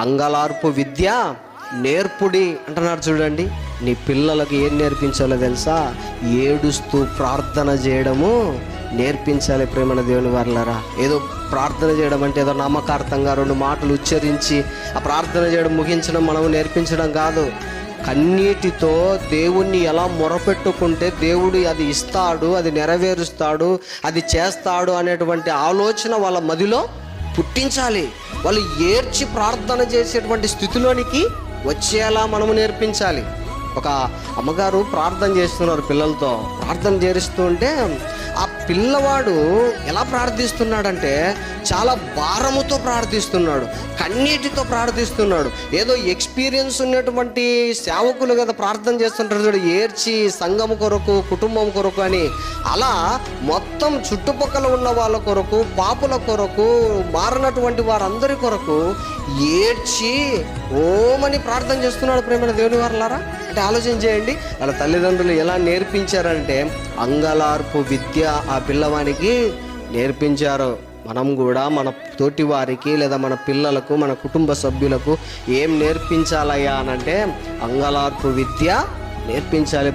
అంగలార్పు విద్య నేర్పుడి అంటున్నారు చూడండి. నీ పిల్లలకు ఏం నేర్పించాలో తెలుసా? ఏడుస్తూ ప్రార్థన చేయడము నేర్పించాలి ప్రేమణ దేవుని వర్లరా. ఏదో ప్రార్థన చేయడం అంటే ఏదో నామకార్థంగా రెండు మాటలు ఉచ్చరించి ఆ ప్రార్థన చేయడం ముగించడం మనం నేర్పించడం కాదు. కన్నీటితో దేవుణ్ణి ఎలా మొరపెట్టుకుంటే దేవుడు అది ఇస్తాడు అది నెరవేరుస్తాడు అది చేస్తాడు అనేటువంటి ఆలోచన వాళ్ళ మదిలో పుట్టించాలి. వాళ్ళు ఏర్చి ప్రార్థన చేసేటువంటి స్థితిలోనికి వచ్చేలా మనము నేర్పించాలి. ఒక అమ్మగారు ప్రార్థన చేస్తున్నారు పిల్లలతో. ప్రార్థన చేరుస్తూ ఉంటే ఆ పిల్లవాడు ఎలా ప్రార్థిస్తున్నాడంటే చాలా భారముతో ప్రార్థిస్తున్నాడు. కన్నీటితో ప్రార్థిస్తున్నాడు. ఏదో ఎక్స్పీరియన్స్ ఉన్నటువంటి సేవకులు కదా ప్రార్థన చేస్తుంటారు చూడు. ఏర్చి సంఘం కొరకు కుటుంబం కొరకు అని అలా మొత్తం చుట్టుపక్కల ఉన్న వాళ్ళ కొరకు పాపుల కొరకు మారినటువంటి వారందరి కొరకు ఏడ్చి ఓమని ప్రార్థన చేస్తున్నాడు ప్రేమైన దేవుని వారులారా? అంటే ఆలోచన చేయండి. వాళ్ళ తల్లిదండ్రులు ఎలా నేర్పించారంటే అంగలార్పు విద్య ఆ పిల్లవానికి నేర్పించారు. మనం కూడా మన తోటి వారికి లేదా మన పిల్లలకు మన కుటుంబ సభ్యులకు ఏం నేర్పించాలయ్యా అనంటే అంగలార్పు విద్య నేర్పించాలి.